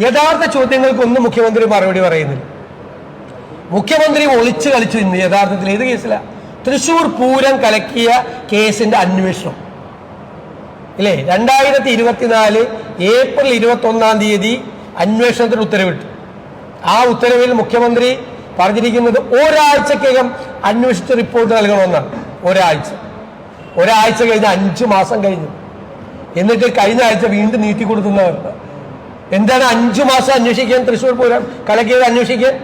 യഥാർത്ഥ ചോദ്യങ്ങൾക്കൊന്നും മുഖ്യമന്ത്രി മറുപടി പറയുന്നില്ല. മുഖ്യമന്ത്രി ഒളിച്ചു കളിച്ചു ഇന്ന് യഥാർത്ഥത്തിൽ. ഏത് കേസില? തൃശൂർ പൂരം കലക്കിയ കേസിന്റെ അന്വേഷണം. ഇല്ലേ? രണ്ടായിരത്തി ഇരുപത്തിനാല് ഏപ്രിൽ ഇരുപത്തി ഒന്നാം തീയതി അന്വേഷണത്തിന് ഉത്തരവിട്ടു. ആ ഉത്തരവിൽ മുഖ്യമന്ത്രി പറഞ്ഞിരിക്കുന്നത് ഒരാഴ്ചക്കകം അന്വേഷിച്ച് റിപ്പോർട്ട് നൽകണമെന്നാണ്. ഒരാഴ്ച. ഒരാഴ്ച കഴിഞ്ഞ് അഞ്ച് മാസം കഴിഞ്ഞു. എന്നിട്ട് കഴിഞ്ഞ ആഴ്ച വീണ്ടും നീട്ടി എന്താണ് അഞ്ചു മാസം അന്വേഷിക്കാൻ തൃശ്ശൂർ പൂരം കലക്കിയത് അന്വേഷിക്കാൻ?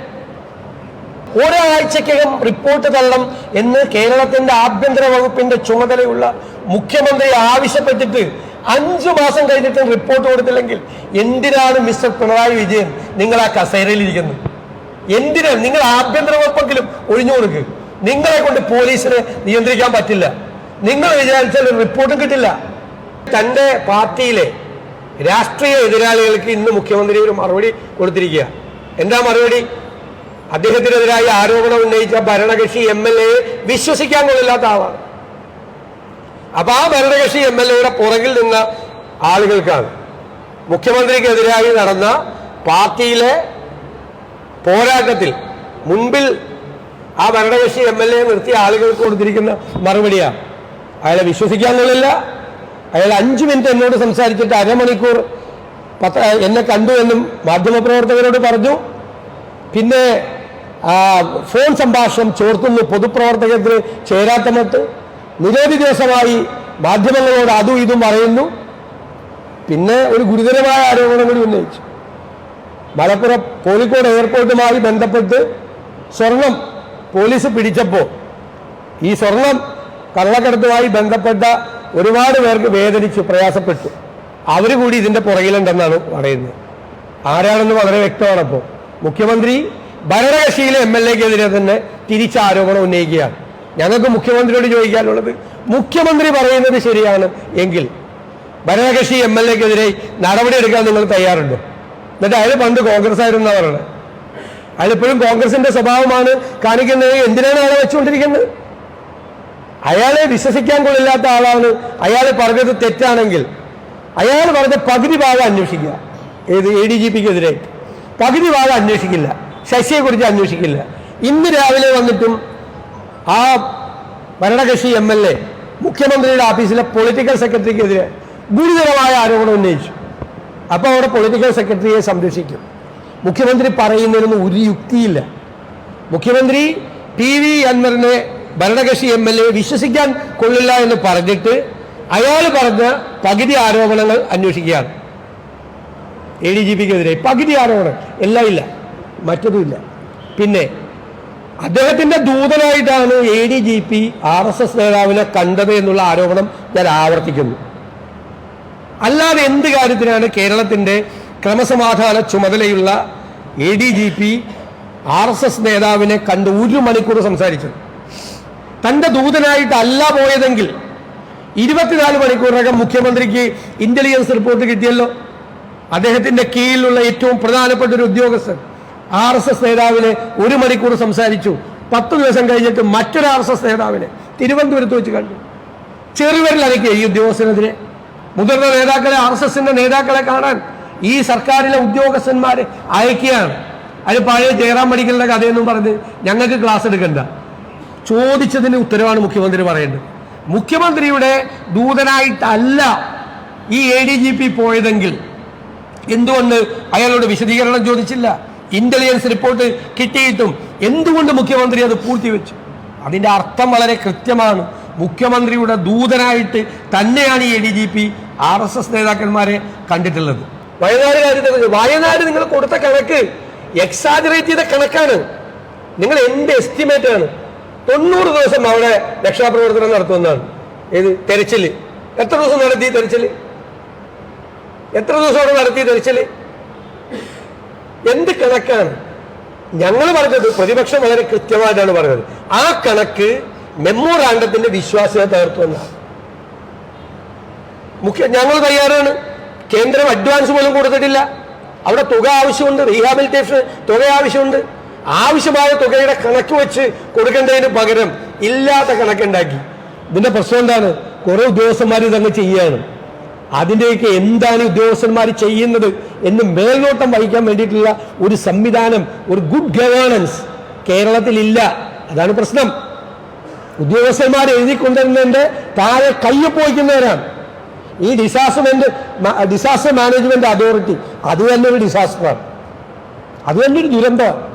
ഒരാഴ്ചക്കകം റിപ്പോർട്ട് തള്ളണം എന്ന് കേരളത്തിന്റെ ആഭ്യന്തര വകുപ്പിന്റെ ചുമതലയുള്ള മുഖ്യമന്ത്രി ആവശ്യപ്പെട്ടിട്ട് അഞ്ചു മാസം കഴിഞ്ഞിട്ട് റിപ്പോർട്ട് കൊടുത്തില്ലെങ്കിൽ എന്തിനാണ് മിസ്റ്റർ പിണറായി വിജയൻ നിങ്ങൾ ആ കസേരയിൽ ഇരിക്കുന്നത്? എന്തിനാണ് നിങ്ങൾ ആഭ്യന്തര വകുപ്പെങ്കിലും ഒഴിഞ്ഞു കൊടുക്കുക നിങ്ങളെ കൊണ്ട് പോലീസിനെ നിയന്ത്രിക്കാൻ പറ്റില്ല. നിങ്ങൾ വിചാരിച്ചാൽ റിപ്പോർട്ടും കിട്ടില്ല. തന്റെ പാർട്ടിയിലെ രാഷ്ട്രീയ എതിരാളികൾക്ക് ഇന്ന് മുഖ്യമന്ത്രി ഒരു മറുപടി കൊടുത്തിരിക്കുക. എന്താ മറുപടി? അദ്ദേഹത്തിനെതിരായി ആരോപണം ഉന്നയിച്ച ഭരണകക്ഷി എം എൽ എ വിശ്വസിക്കാൻ കൊള്ളില്ലാത്ത ആളാണ്. അപ്പൊ ആ ഭരണകക്ഷി എം എൽ എയുടെ പുറകിൽ നിന്ന ആളുകൾക്കാണ് മുഖ്യമന്ത്രിക്കെതിരായി നടന്ന പാർട്ടിയിലെ പോരാട്ടത്തിൽ മുൻപിൽ ആ ഭരണകക്ഷി എം എൽ എ നിർത്തിയ ആളുകൾക്ക് കൊടുത്തിരിക്കുന്ന മറുപടിയാണ്. അയാളെ വിശ്വസിക്കാൻ കൊള്ളില്ല അയാൾ അഞ്ചു മിനിറ്റ് എന്നോട് സംസാരിച്ചിട്ട് അരമണിക്കൂർ പത്ര എന്നെ കണ്ടു എന്നും മാധ്യമപ്രവർത്തകരോട് പറഞ്ഞു. പിന്നെ ഫോൺ സംഭാഷണം ചോർത്തുന്നു പൊതുപ്രവർത്തകത്തിന് ചേരാത്ത മട്ട് നിരവധി ദിവസമായി മാധ്യമങ്ങളോട് അതും ഇതും പറയുന്നു. പിന്നെ ഒരു ഗുരുതരമായ ആരോപണം കൂടി ഉന്നയിച്ചു. മലപ്പുറം കോഴിക്കോട് എയർപോർട്ടുമായി ബന്ധപ്പെട്ട് സ്വർണം പോലീസ് പിടിച്ചപ്പോൾ ഈ സ്വർണം കള്ളക്കടത്തുമായി ബന്ധപ്പെട്ട ഒരുപാട് പേർക്ക് വേദനിച്ചു പ്രയാസപ്പെട്ടു. അവർ കൂടി ഇതിന്റെ പുറകിലുണ്ടെന്നാണ് പറയുന്നത്. ആരാണെന്ന് വളരെ വ്യക്തമാണ് അപ്പോൾ. മുഖ്യമന്ത്രി ഭരണകക്ഷിയിലെ എം എൽ എക്കെതിരെ തന്നെ തിരിച്ച ആരോപണം ഉന്നയിക്കുകയാണ്. ഞങ്ങൾക്ക് മുഖ്യമന്ത്രിയോട് ചോദിക്കാനുള്ളത് മുഖ്യമന്ത്രി പറയുന്നത് ശരിയാണ് എങ്കിൽ ഭരണകക്ഷി എം എൽ എക്കെതിരെ നടപടിയെടുക്കാൻ നിങ്ങൾ തയ്യാറുണ്ടോ? എന്നിട്ട് അയാൾ പണ്ട് കോൺഗ്രസ് ആയിരുന്ന അയാൾ ഇപ്പോഴും കോൺഗ്രസിന്റെ സ്വഭാവമാണ് കാണിക്കുന്നത്. എന്തിനാണ് അയാളെ വെച്ചുകൊണ്ടിരിക്കുന്നത്? അയാളെ വിശ്വസിക്കാൻ കൊള്ളില്ലാത്ത ആളാണ്. അയാൾ പറഞ്ഞത് തെറ്റാണെങ്കിൽ അയാൾ പറഞ്ഞ പകുതി ഭാഗം അന്വേഷിക്കുക. ഏത് എ ഡി ജി പിക്കെതിരെ പകുതി ഭാഗം അന്വേഷിക്കില്ല. ശശിയെക്കുറിച്ച് അന്വേഷിക്കില്ല. ഇന്ന് രാവിലെ വന്നിട്ടും ആ ഭരണകക്ഷി എം എൽ എ മുഖ്യമന്ത്രിയുടെ ഓഫീസിലെ പൊളിറ്റിക്കൽ സെക്രട്ടറിക്കെതിരെ ഗുരുതരമായ ആരോപണം ഉന്നയിച്ചു. അപ്പോൾ അവിടെ പൊളിറ്റിക്കൽ സെക്രട്ടറിയെ സംരക്ഷിക്കും. മുഖ്യമന്ത്രി പറയുന്നതിനൊന്നും ഒരു യുക്തിയില്ല. മുഖ്യമന്ത്രി പി വി അൻവറിനെ ഭരണകക്ഷി എം എൽ എ വിശ്വസിക്കാൻ കൊള്ളില്ല എന്ന് പറഞ്ഞിട്ട് അയാൾ പറഞ്ഞ പകുതി ആരോപണങ്ങൾ അന്വേഷിക്കുകയാണ്. എ ഡി ജി പിക്കെതിരെ പകുതി ആരോപണം. എല്ലാം ഇല്ല. മറ്റതുമില്ല പിന്നെ അദ്ദേഹത്തിന്റെ ദൂതനായിട്ടാണ് A D G P R S S നേതാവിനെ കണ്ടത് എന്നുള്ള ആരോപണം ഞാൻ ആവർത്തിക്കുന്നു. അല്ലാതെ എന്ത് കാര്യത്തിനാണ് കേരളത്തിന്റെ ക്രമസമാധാന ചുമതലയുള്ള A D G P R S S നേതാവിനെ കണ്ട് ഒരു മണിക്കൂർ സംസാരിച്ചത്? തന്റെ ദൂതനായിട്ടല്ല പോയതെങ്കിൽ ഇരുപത്തിനാല് മണിക്കൂറിനകം മുഖ്യമന്ത്രിക്ക് ഇന്റലിജൻസ് റിപ്പോർട്ട് കിട്ടിയല്ലോ. അദ്ദേഹത്തിന്റെ കീഴിലുള്ള ഏറ്റവും പ്രധാനപ്പെട്ട ഒരു ഉദ്യോഗസ്ഥൻ ആർ എസ് എസ് നേതാവിനെ ഒരു മണിക്കൂർ സംസാരിച്ചു. പത്ത് ദിവസം കഴിഞ്ഞിട്ട് മറ്റൊരു ആർ എസ് എസ് നേതാവിനെ തിരുവനന്തപുരത്ത് വെച്ച് കണ്ടു. ചെറുവിരൽ അനക്കിയ ഈ ഉദ്യോഗസ്ഥനെതിരെ. മുതിർന്ന നേതാക്കളെ ആർ എസ് എസിന്റെ നേതാക്കളെ കാണാൻ ഈ സർക്കാരിലെ ഉദ്യോഗസ്ഥന്മാരെ അയക്കുകയാണ്. അതിന് പഴയ ജയറാം മെഡിക്കലിന്റെ കഥയൊന്നും പറഞ്ഞ് ഞങ്ങൾക്ക് ക്ലാസ് എടുക്കണ്ട. ചോദിച്ചതിന് ഉത്തരവാണ് മുഖ്യമന്ത്രി പറയേണ്ടത് മുഖ്യമന്ത്രിയുടെ ദൂതനായിട്ടല്ല ഈ എ ഡി ജി പി പോയതെങ്കിൽ എന്തുകൊണ്ട് അയാളോട് വിശദീകരണം ചോദിച്ചില്ല? ഇന്റലിജൻസ് റിപ്പോർട്ട് കിട്ടിയിട്ടും എന്തുകൊണ്ട് മുഖ്യമന്ത്രി അത് പൂഴ്ത്തിവെച്ചു? അതിന്റെ അർത്ഥം വളരെ കൃത്യമാണ്. മുഖ്യമന്ത്രിയുടെ ദൂതനായിട്ട് തന്നെയാണ് ഈ A D G P R S S നേതാക്കന്മാരെ കണ്ടിട്ടുള്ളത്. വയനാട് കാര്യത്തിൽ വയനാട് നിങ്ങൾ കൊടുത്ത കണക്ക് എക്സാജറേറ്റ് ചെയ്ത കണക്കാണ്. നിങ്ങൾ എന്ത് എസ്റ്റിമേറ്റ് ആണ്. തൊണ്ണൂറ് ദിവസം അവിടെ രക്ഷാപ്രവർത്തനം നടത്തുമെന്നാണ് ഏത്? തെരച്ചിൽ. എത്ര ദിവസം നടത്തി തെരച്ചിൽ? എത്ര ദിവസം അവിടെ നടത്തി തെരച്ചിൽ? എന്ത് കണക്കാണ്? ഞങ്ങൾ പറഞ്ഞത് പ്രതിപക്ഷം വളരെ കൃത്യമായിട്ടാണ് പറഞ്ഞത്. ആ കണക്ക് മെമ്മോറാണ്ടത്തിന്റെ വിശ്വാസ്യത തകർത്തുവെന്നാണ് മുഖ്യ ഞങ്ങൾ തയ്യാറാണ്. കേന്ദ്രം അഡ്വാൻസ് പോലും കൊടുത്തിട്ടില്ല. അവിടെ തുക ആവശ്യമുണ്ട്. റീഹാബിലിറ്റേഷൻ തുക ആവശ്യമുണ്ട്. ആവശ്യമായ തുകയുടെ കണക്ക് വെച്ച് കൊടുക്കേണ്ടതിന് പകരം ഇല്ലാത്ത കണക്കുണ്ടാക്കി. ഇതിന്റെ പ്രശ്നം എന്താണ്? കുറെ ഉദ്യോഗസ്ഥന്മാർ ഇതങ്ങ് ചെയ്യാണ്. അതിന്റെയൊക്കെ എന്താണ് ഉദ്യോഗസ്ഥന്മാർ ചെയ്യുന്നത് എന്ന് മേൽനോട്ടം വഹിക്കാൻ വേണ്ടിയിട്ടുള്ള ഒരു സംവിധാനം ഒരു ഗുഡ് ഗവേണൻസ് കേരളത്തിലില്ല. അതാണ് പ്രശ്നം. ഉദ്യോഗസ്ഥന്മാർ എഴുതി കൊണ്ടുവരുന്നതിന്റെ താഴെ കയ്യൊപ്പോയിക്കുന്നവരാണ് ഈ ഡിസാസ്റ്റർമെന്റ് ഡിസാസ്റ്റർ മാനേജ്മെന്റ് അതോറിറ്റി അത് തന്നെ ഒരു ഡിസാസ്റ്ററാണ് അത് തന്നെ ഒരു ദുരന്തമാണ്.